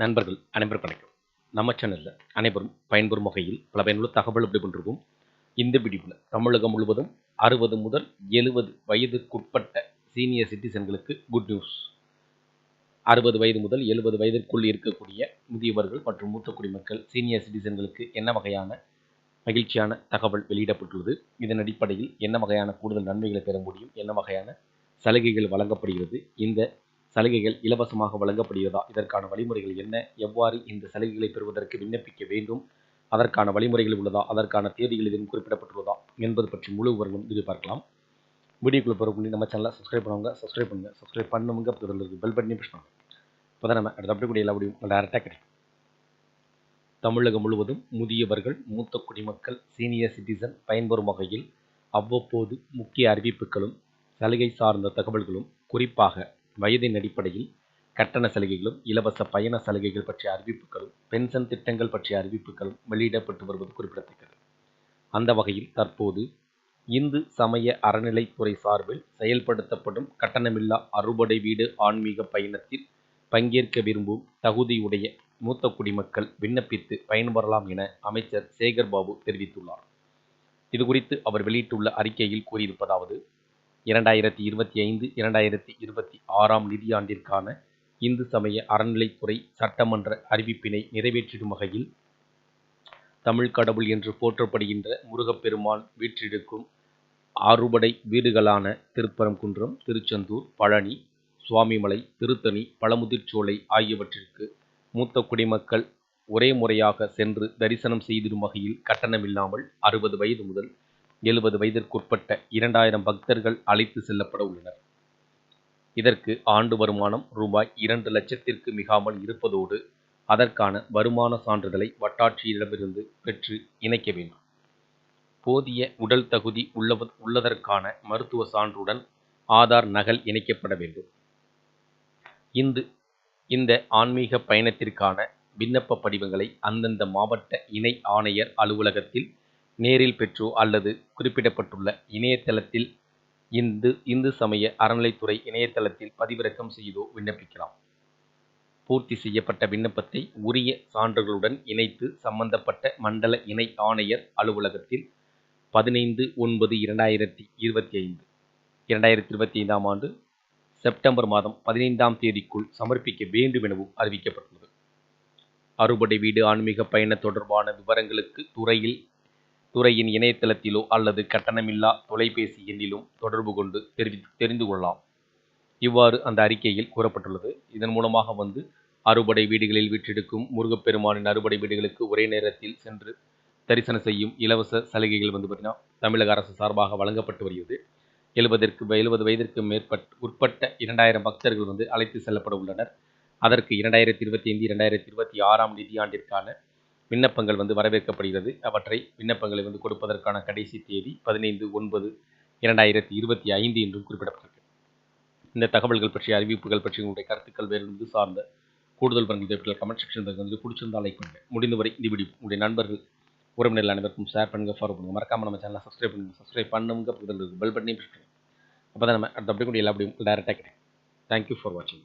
நண்பர்கள் அனைவரும் வணக்கம். நம்ம சேனலில் அனைவரும் பயன்பெறும் வகையில் பல பயனுள்ள தகவல் எப்படி பண்ணிருக்கோம். இந்த வீடியோவில் தமிழகம் முழுவதும் அறுபது முதல் எழுபது வயதுக்குட்பட்ட சீனியர் சிட்டிசன்களுக்கு குட் நியூஸ் அறுபது வயது முதல் எழுபது வயதிற்குள் இருக்கக்கூடிய முதியவர்கள் மற்றும் மூத்த குடிமக்கள் சீனியர் சிட்டிசன்களுக்கு என்ன வகையான மகிழ்ச்சியான தகவல் வெளியிடப்பட்டுள்ளது? இதன் அடிப்படையில் என்ன வகையான கூடுதல் நன்மைகளை பெற முடியும்? என்ன வகையான சலுகைகள் வழங்கப்படுகிறது? இந்த சலுகைகள் இலவசமாக வழங்கப்படுகிறதா? இதற்கான வழிமுறைகள் என்ன? எவ்வாறு இந்த சலுகைகளை பெறுவதற்கு விண்ணப்பிக்க வேண்டும்? அதற்கான வழிமுறைகள் உள்ளதா? அதற்கான தேதிகள் எதுவும் குறிப்பிடப்பட்டுள்ளதா? என்பது பற்றி முழு விவரங்களும் எதிர்பார்க்கலாம். வீடியோக்குள்ளே வீடியோக்குள்ள நம்ம சேனலை சப்ஸ்கிரைப் பண்ணுவாங்க. சப்ஸ்கிரைப் பண்ணுங்கள் சப்ஸ்கிரைப் பண்ணுங்க. பக்கத்தில் இருக்கு பெல் பட்டனே ப்ரெஸ் இப்போ தான் நம்ம அடுத்த அப்படி எல்லா முடியும் டேரெக்டாக கிடைக்கும். தமிழகம் முழுவதும் முதியவர்கள் மூத்த குடிமக்கள் சீனியர் சிட்டிசன் பயன்பெறும் வகையில் அவ்வப்போது முக்கிய அறிவிப்புகளும் சலுகை சார்ந்த தகவல்களும் குறிப்பாக வயதின் அடிப்படையில் கட்டண சலுகைகளும் இலவச பயண சலுகைகள் பற்றிய அறிவிப்புகளும் பென்ஷன் திட்டங்கள் பற்றிய அறிவிப்புகளும் வெளியிடப்பட்டு வருவது குறிப்பிடத்தக்கது. அந்த வகையில் தற்போது இந்து சமய அறநிலைத்துறை சார்பில் செயல்படுத்தப்படும் கட்டணமில்லா அறுபடை வீடு ஆன்மீக பயணத்தில் பங்கேற்க விரும்பும் தகுதியுடைய மூத்த குடிமக்கள் விண்ணப்பித்து பயன்பெறலாம் என அமைச்சர் சேகர் பாபு தெரிவித்துள்ளார் இதுகுறித்து அவர் வெளியிட்டுள்ள அறிக்கையில் கூறியிருப்பதாவது இரண்டாயிரத்தி இருபத்தி ஐந்து இரண்டாயிரத்தி இருபத்தி ஆறாம் நிதியாண்டிற்கான இந்து சமய அறநிலைத்துறை சட்டமன்ற அறிவிப்பினை நிறைவேற்றிடும் வகையில் தமிழ் கடவுள் என்று போற்றப்படுகின்ற முருகப்பெருமான் வீற்றிருக்கும் ஆறுபடை வீடுகளான திருப்பரங்குன்றம் திருச்செந்தூர் பழனி சுவாமிமலை திருத்தணி பழமுதிர்ச்சோலை ஆகியவற்றிற்கு மூத்த குடிமக்கள் ஒரே முறையாக சென்று தரிசனம் செய்திடும் வகையில் கட்டணமில்லாமல் அறுபது வயது முதல் எழுபது வயதிற்குட்பட்ட இரண்டாயிரம் பக்தர்கள் அழைத்து செல்லப்பட உள்ளனர். இதற்கு ஆண்டு வருமானம் ரூபாய் இரண்டு லட்சத்திற்கு மிகாமல் இருப்பதோடு அதற்கான வருமான சான்றிதழை வட்டாட்சியரிடமிருந்து பெற்று இணைக்க வேண்டும். போதிய உடல் தகுதி உள்ளவ உள்ளதற்கான மருத்துவ சான்றுடன் ஆதார் நகல் இணைக்கப்பட வேண்டும். இந்து இந்த ஆன்மீக பயணத்திற்கான விண்ணப்ப படிவங்களை அந்தந்த மாவட்ட இணை ஆணையர் அலுவலகத்தில் நேரில் பெற்றோ அல்லது குறிப்பிடப்பட்டுள்ள இணையதளத்தில் இந்து இந்து சமய அறநிலைத்துறை இணையதளத்தில் பதிவிறக்கம் செய்தோ விண்ணப்பிக்கலாம். பூர்த்தி செய்யப்பட்ட விண்ணப்பத்தை உரிய சான்றுகளுடன் இணைத்து சம்பந்தப்பட்ட மண்டல இணை ஆணையர் அலுவலகத்தில் பதினைந்து ஒன்பது இரண்டாயிரத்தி இருபத்தி ஐந்து இரண்டாயிரத்தி இருபத்தி ஐந்தாம் ஆண்டு செப்டம்பர் மாதம் பதினைந்தாம் தேதிக்குள் சமர்ப்பிக்க வேண்டும் எனவும் அறிவிக்கப்பட்டுள்ளது. அறுபடை வீடு ஆன்மீக பயண தொடர்பான விவரங்களுக்கு துறையில் துறையின் இணையதளத்திலோ அல்லது கட்டணமில்லா தொலைபேசி எண்ணிலும் தொடர்பு கொண்டு தெரிவி தெரிந்து கொள்ளலாம். இவ்வாறு அந்த அறிக்கையில் கூறப்பட்டுள்ளது. இதன் மூலமாக வந்து அறுபடை வீடுகளில் வீற்றெடுக்கும் முருகப்பெருமானின் அறுபடை வீடுகளுக்கு ஒரே நேரத்தில் சென்று தரிசனம் செய்யும் இலவச சலுகைகள் வந்து பார்த்திங்கன்னா தமிழக அரசு சார்பாக வழங்கப்பட்டு வருகிறது. எழுபதற்கு எழுபது வயதிற்கு மேற்பட் உட்பட்ட இரண்டாயிரம் பக்தர்கள் வந்து அழைத்து செல்லப்பட உள்ளனர். அதற்கு இரண்டாயிரத்தி இருபத்தி ஐந்து இரண்டாயிரத்தி இருபத்தி ஆறாம் நிதியாண்டிற்கான விண்ணப்பங்கள் வந்து வரவேற்கப்படுகிறது. அவற்றை விண்ணப்பங்களை வந்து கொடுப்பதற்கான கடைசி தேதி பதினைந்து ஒன்பது இரண்டாயிரத்தி இருபத்தி ஐந்து என்றும் குறிப்பிடப்பட்டிருக்கு. இந்த தகவல்கள் பற்றிய அறிவிப்புகள் பற்றி உங்களுடைய கருத்துக்கள் வேறு இது சார்ந்த கூடுதல் பங்கள் கமெண்ட் செக்ஷன் வந்து பிடிச்சிருந்தால் லைக் பண்ணுங்கள் முடிந்தவரை இந்த வீடியோ உங்களுடைய நண்பர்கள் உறவினர்கள் அனைவருக்கும் ஷேர் பண்ணுங்கள் ஃபாலோ பண்ணுங்கள் மறக்காமல் நம்ம சேனலை சப்ஸ்கிரைப் பண்ணுங்கள் சப்ஸ்கிரைப் பண்ணுங்க பக்கத்தில் பெல் பட்டனையும் அப்போ தான் நம்ம அடுத்த அப்படி கூட எல்லா அப்படியும் டேரெக்டாக கிடைக்கும். தேங்க்யூ ஃபார் வாட்சிங்